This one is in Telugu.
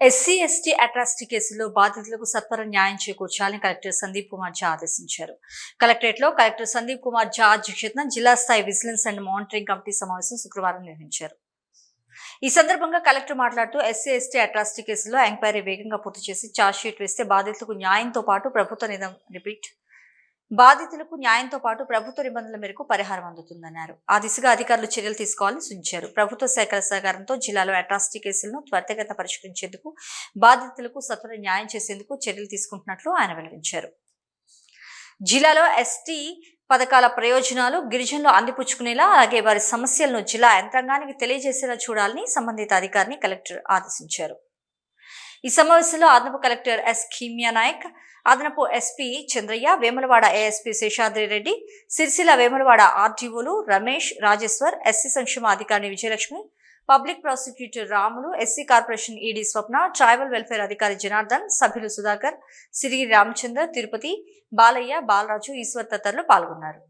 ఎస్సీ ఎస్టీ అట్రాసిటీ కేసులో బాధితులకు సత్వర న్యాయం చేకూర్చాలని కలెక్టర్ సందీప్ కుమార్ ఝా ఆదేశించారు. కలెక్టరేట్లో కలెక్టర్ సందీప్ కుమార్ ఝా అధ్యక్షతన జిల్లా స్థాయి విజిలెన్స్ అండ్ మానిటరింగ్ కమిటీ సమావేశం శుక్రవారం నిర్వహించారు. ఈ సందర్భంగా కలెక్టర్ మాట్లాడుతూ ఎస్సీ ఎస్టీ అట్రాసిటీ కేసులో ఎంక్వైరీ వేగంగా పూర్తి చేసి ఛార్జ్ షీట్ వేస్తే బాధితులకు న్యాయంతో పాటు ప్రభుత్వ నిధం రిపీట్ బాధితులకు న్యాయంతో పాటు ప్రభుత్వ నిబంధనల మేరకు పరిహారం అందుతుందన్నారు. ఆ దిశగా అధికారులు చర్యలు తీసుకోవాలని సూచించారు. ప్రభుత్వ శాఖల సహకారంతో జిల్లాలో అట్రాసిటీ కేసులను త్వరితగత పరిష్కరించేందుకు బాధితులకు సత్వర న్యాయం చేసేందుకు చర్యలు తీసుకుంటున్నట్లు ఆయన వెల్లడించారు. జిల్లాలో ఎస్టీ పథకాల ప్రయోజనాలు గిరిజనులు అందిపుచ్చుకునేలా అలాగే వారి సమస్యలను జిల్లా యంత్రాంగానికి తెలియజేసేలా చూడాలని సంబంధిత అధికారిని కలెక్టర్ ఆదేశించారు. ఈ సమావేశంలో అదనపు కలెక్టర్ ఎస్ ఖీమియా నాయక్ అదనపు ఎస్పీ చంద్రయ్య వేములవాడ ఏఎస్పీ శేషాద్రి రెడ్డి సిరిసిల్ల వేములవాడ ఆర్టీఓలు రమేష్ రాజేశ్వర్ ఎస్సీ సంక్షేమ అధికారి Vijayalakshmi public prosecutor Ramulu SC corporation ED Swapna tribal welfare అధికారి జనార్దన్ సభ్యులు సుధాకర్ సిరి రామచందర్ తిరుపతి బాలయ్య బాలరాజు ఈశ్వర్ తదితరులు పాల్గొన్నారు.